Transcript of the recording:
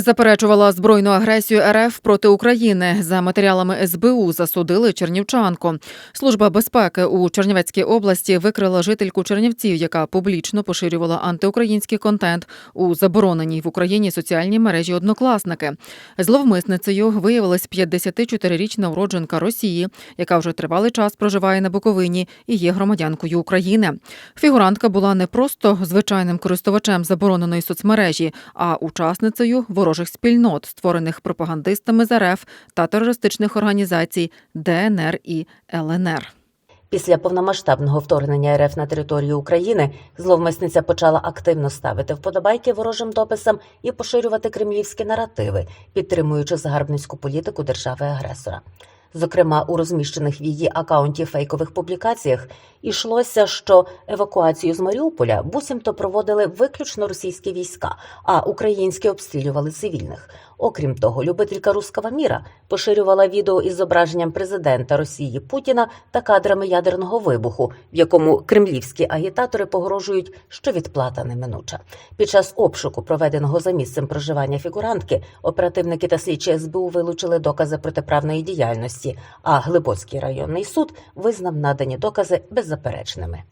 Заперечувала збройну агресію РФ проти України. За матеріалами СБУ засудили чернівчанку. Служба безпеки у Чернівецькій області викрила жительку Чернівців, яка публічно поширювала антиукраїнський контент у забороненій в Україні соціальній мережі Однокласники. Зловмисницею виявилась 54-річна уродженка Росії, яка вже тривалий час проживає на Буковині і є громадянкою України. Фігурантка була не просто звичайним користувачем забороненої соцмережі, а учасницею ворожих спільнот, створених пропагандистами з РФ та терористичних організацій ДНР і ЛНР. Після повномасштабного вторгнення РФ на територію України зловмисниця почала активно ставити вподобайки ворожим дописам і поширювати кремлівські наративи, підтримуючи загарбницьку політику держави-агресора. Зокрема, у розміщених в її акаунті фейкових публікаціях йшлося, що евакуацію з Маріуполя буцімто проводили виключно російські війська, а українські обстрілювали цивільних. Окрім того, любителька руского міра поширювала відео із зображенням президента Росії Путіна та кадрами ядерного вибуху, в якому кремлівські агітатори погрожують, що відплата неминуча. Під час обшуку, проведеного за місцем проживання фігурантки, оперативники та слідчі СБУ вилучили докази протиправної діяльності, а Глибоцький районний суд визнав надані докази беззаперечними.